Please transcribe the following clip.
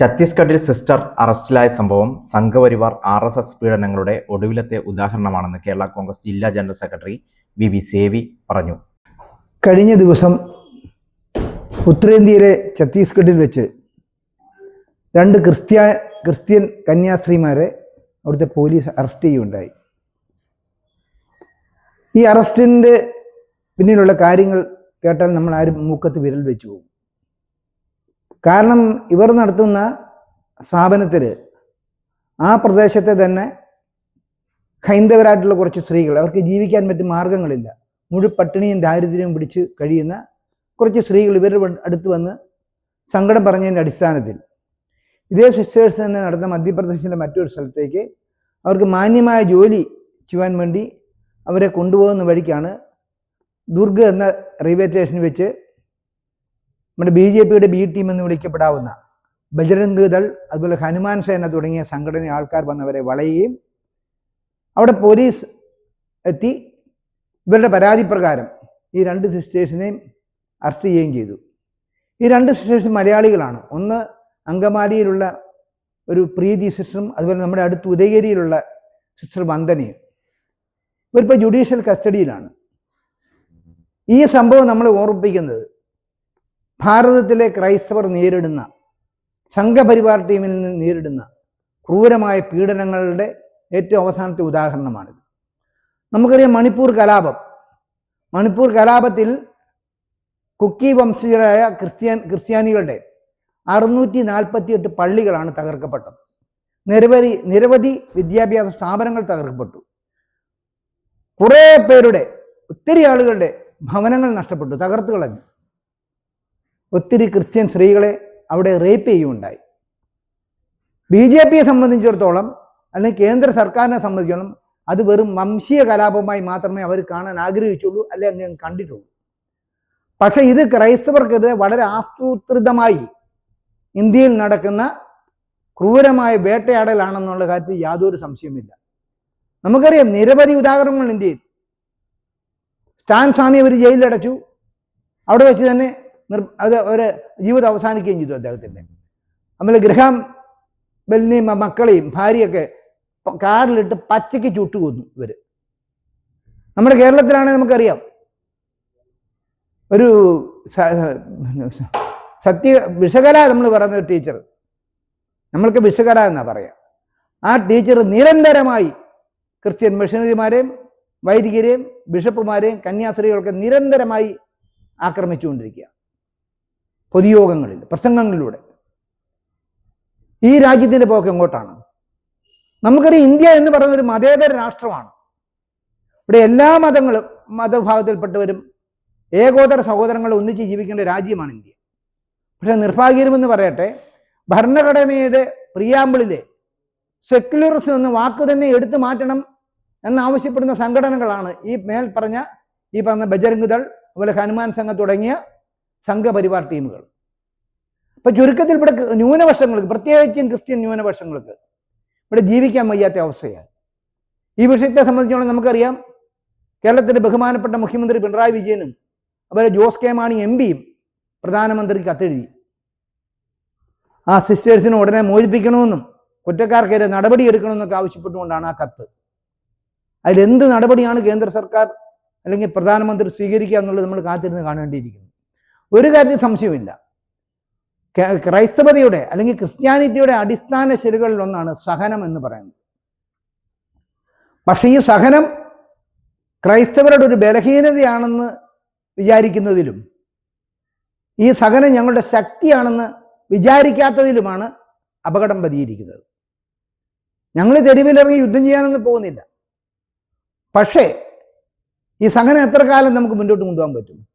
ഛത്തീസ്ഗഡിൽ സിസ്റ്റർ അറസ്റ്റിലായ സംഭവം സംഘപരിവാർ ആർ എസ് എസ് പീഡനങ്ങളുടെ ഒടുവിലത്തെ ഉദാഹരണമാണെന്ന് കേരള കോൺഗ്രസ് ജില്ലാ general secretary V V Sevi പറഞ്ഞു. കഴിഞ്ഞ ദിവസം ഉത്തരേന്ത്യയിലെ ഛത്തീസ്ഗഡിൽ വെച്ച് രണ്ട് ക്രിസ്ത്യ ക്രിസ്ത്യൻ കന്യാസ്ത്രീമാരെ അവിടുത്തെ പോലീസ് അറസ്റ്റ് ചെയ്യുകയുണ്ടായി. ഈ അറസ്റ്റിന്റെ പിന്നിലുള്ള കാര്യങ്ങൾ കേട്ടാൽ നമ്മൾ ആരും മൂക്കത്ത് വിരൽ വെച്ചു പോകും. കാരണം ഇവർ നടത്തുന്ന സ്ഥാപനത്തിൽ ആ പ്രദേശത്തെ തന്നെ ഹൈന്ദവരായിട്ടുള്ള കുറച്ച് സ്ത്രീകൾ അവർക്ക് ജീവിക്കാൻ മറ്റു മാർഗങ്ങളില്ല മുഴു പട്ടിണിയും ദാരിദ്ര്യവും പിടിച്ച് കഴിയുന്ന കുറച്ച് സ്ത്രീകൾ ഇവരുടെ അടുത്ത് വന്ന് സങ്കടം പറഞ്ഞതിന്റെ അടിസ്ഥാനത്തിൽ. ഇതേ സിസ്റ്റേഴ്സ് തന്നെ നടന്ന മധ്യപ്രദേശിലെ മറ്റൊരു സ്ഥലത്തേക്ക് അവർക്ക് മാന്യമായ ജോലി ചെയ്യാൻ വേണ്ടി അവരെ കൊണ്ടുപോകുന്ന വഴിക്കാണ് ദുർഗ് എന്ന റെയിൽവേ സ്റ്റേഷനിൽ വെച്ച് നമ്മുടെ ബി ജെ പിയുടെ ബി ടീം എന്ന് വിളിക്കപ്പെടാവുന്ന ബജരംഗ് ദൾ അതുപോലെ ഹനുമാൻ സേന തുടങ്ങിയ സംഘടന ആൾക്കാർ വന്നവരെ വളയുകയും അവിടെ പോലീസ് എത്തി. ഇവരുടെ പരാതി പ്രകാരം ഈ രണ്ട് സിസ്റ്റേഴ്സിനെയും അറസ്റ്റ് ചെയ്യുകയും ചെയ്തു. ഈ രണ്ട് സിസ്റ്റേഴ്സ് മലയാളികളാണ്. ഒന്ന് അങ്കമാലിയിലുള്ള ഒരു പ്രീതി സിസ്റ്ററും അതുപോലെ നമ്മുടെ അടുത്ത് ഉദയഗിരിയിലുള്ള സിസ്റ്റർ വന്ദനയും. ഇവരിപ്പോൾ ജുഡീഷ്യൽ കസ്റ്റഡിയിലാണ്. ഈ സംഭവം നമ്മൾ ഓർമ്മിപ്പിക്കുന്നത് ഭാരതത്തിലെ ക്രൈസ്തവർ നേരിടുന്ന സംഘപരിവാർ ടീമിൽ നിന്ന് നേരിടുന്ന ക്രൂരമായ പീഡനങ്ങളുടെ ഏറ്റവും അവസാനത്തെ ഉദാഹരണമാണിത്. നമുക്കറിയാം മണിപ്പൂർ കലാപം. മണിപ്പൂർ കലാപത്തിൽ കുക്കി വംശജരായ ക്രിസ്ത്യാൻ ക്രിസ്ത്യാനികളുടെ അറുന്നൂറ്റി നാൽപ്പത്തിയെട്ട് പള്ളികളാണ് തകർക്കപ്പെട്ടത്. നിരവധി നിരവധി വിദ്യാഭ്യാസ സ്ഥാപനങ്ങൾ തകർക്കപ്പെട്ടു. കുറേ പേരുടെ ഒത്തിരി ആളുകളുടെ ഭവനങ്ങൾ നഷ്ടപ്പെട്ടു തകർത്തു കളഞ്ഞു. ഒത്തിരി ക്രിസ്ത്യൻ സ്ത്രീകളെ അവിടെ റേപ്പ് ചെയ്യുകയുണ്ടായി. ബി ജെ പിയെ സംബന്ധിച്ചിടത്തോളം അല്ലെങ്കിൽ കേന്ദ്ര സർക്കാരിനെ സംബന്ധിച്ചിടത്തോളം അത് വെറും വംശീയ കലാപമായി മാത്രമേ അവർ കാണാൻ ആഗ്രഹിച്ചുള്ളൂ അല്ലെങ്കിൽ അങ്ങ് കണ്ടിട്ടുള്ളൂ. പക്ഷേ ഇത് ക്രൈസ്തവർക്കെതിരെ വളരെ ആസൂത്രിതമായി ഇന്ത്യയിൽ നടക്കുന്ന ക്രൂരമായ വേട്ടയാടലാണെന്നുള്ള കാര്യത്തിൽ യാതൊരു സംശയമില്ല നമുക്കറിയാം നിരവധി ഉദാഹരണങ്ങൾ ഇന്ത്യയിൽ. സ്റ്റാൻ സ്വാമി അവർ ജയിലിലടച്ചു. അവിടെ വെച്ച് തന്നെ നിർ അത് ഒരു ജീവിതം അവസാനിക്കുകയും ചെയ്തു അദ്ദേഹത്തിന്റെ. അതുപോലെ ഗ്രഹാം ബെല്ലിനെയും മക്കളെയും ഭാര്യയൊക്കെ കാറിലിട്ട് പച്ചയ്ക്ക് ചുട്ടുകൊന്നു ഇവർ നമ്മുടെ കേരളത്തിലാണെങ്കിൽ നമുക്കറിയാം. ഒരു സത്യ വിഷകല നമ്മൾ പറയുന്ന ഒരു ടീച്ചർ. നമ്മൾക്ക് വിഷകല എന്നാ പറയാം. ആ ടീച്ചർ നിരന്തരമായി ക്രിസ്ത്യൻ മിഷണറിമാരെയും വൈദികരെയും ബിഷപ്പുമാരെയും കന്യാസ്ത്രീകളൊക്കെ നിരന്തരമായി ആക്രമിച്ചുകൊണ്ടിരിക്കുക പൊതുയോഗങ്ങളിൽ പ്രസംഗങ്ങളിലൂടെ. ഈ രാജ്യത്തിന്റെ പോക്ക് എങ്ങോട്ടാണ്? നമുക്കറിയാം ഇന്ത്യ എന്ന് പറയുന്ന ഒരു മതേതര രാഷ്ട്രമാണ്. ഇവിടെ എല്ലാ മതങ്ങളും മതവിഭാഗത്തിൽപ്പെട്ടവരും ഏകോദര സഹോദരങ്ങൾ ഒന്നിച്ച് ജീവിക്കേണ്ട രാജ്യമാണ് ഇന്ത്യ. പക്ഷെ നിർഭാഗ്യമെന്ന് പറയട്ടെ ഭരണഘടനയുടെ പ്രിയാമ്പിളിലെ സെക്യുലറിസം എന്ന വാക്ക് തന്നെ എടുത്തു മാറ്റണം എന്നാവശ്യപ്പെടുന്ന സംഘടനകളാണ് ഈ മേൽ പറഞ്ഞ ഈ പറഞ്ഞ ബജരംഗ് ദൾ അതുപോലെ ഹനുമാൻ സംഘം തുടങ്ങിയ സംഘപരിവാർ ടീമുകൾ. അപ്പൊ ചുരുക്കത്തിൽ ഇവിടെ ന്യൂനപക്ഷങ്ങൾക്ക് പ്രത്യേകിച്ചും ക്രിസ്ത്യൻ ന്യൂനപക്ഷങ്ങൾക്ക് ഇവിടെ ജീവിക്കാൻ വയ്യാത്ത അവസ്ഥയാണ്. ഈ വിഷയത്തെ സംബന്ധിച്ചോളം നമുക്കറിയാം. കേരളത്തിന്റെ ബഹുമാനപ്പെട്ട മുഖ്യമന്ത്രി പിണറായി വിജയനും അതുപോലെ ജോസ് കെ മാണി എം പിയും പ്രധാനമന്ത്രിക്ക് കത്തെഴുതി. ആ സിസ്റ്റേഴ്സിനെ ഉടനെ മോചിപ്പിക്കണമെന്നും കുറ്റക്കാർക്കെതിരെ നടപടി എടുക്കണമെന്നൊക്കെ ആവശ്യപ്പെട്ടുകൊണ്ടാണ് ആ കത്ത്. അതിലെന്ത് നടപടിയാണ് കേന്ദ്ര സർക്കാർ അല്ലെങ്കിൽ പ്രധാനമന്ത്രി സ്വീകരിക്കുക എന്നുള്ളത് നമ്മൾ കാത്തിരുന്ന് കാണേണ്ടിയിരിക്കുന്നു. ഒരു കാര്യത്തിൽ സംശയമില്ല ക്രൈസ്തവതയുടെ അല്ലെങ്കിൽ ക്രിസ്ത്യാനിറ്റിയുടെ അടിസ്ഥാന ശരികളിൽ ഒന്നാണ് സഹനം എന്ന് പറയുന്നത്. പക്ഷേ ഈ സഹനം ക്രൈസ്തവരുടെ ഒരു ബലഹീനതയാണെന്ന് വിചാരിക്കുന്നതിലും ഈ സഹനം ഞങ്ങളുടെ ശക്തിയാണെന്ന് വിചാരിക്കാത്തതിലുമാണ് അപകടം പതിയിരിക്കുന്നത്. ഞങ്ങൾ തെരുവിലിറങ്ങി യുദ്ധം ചെയ്യാനൊന്നും പോകുന്നില്ല. പക്ഷേ ഈ സഹനം എത്ര കാലം നമുക്ക് മുന്നോട്ട് കൊണ്ടുപോകാൻ പറ്റും?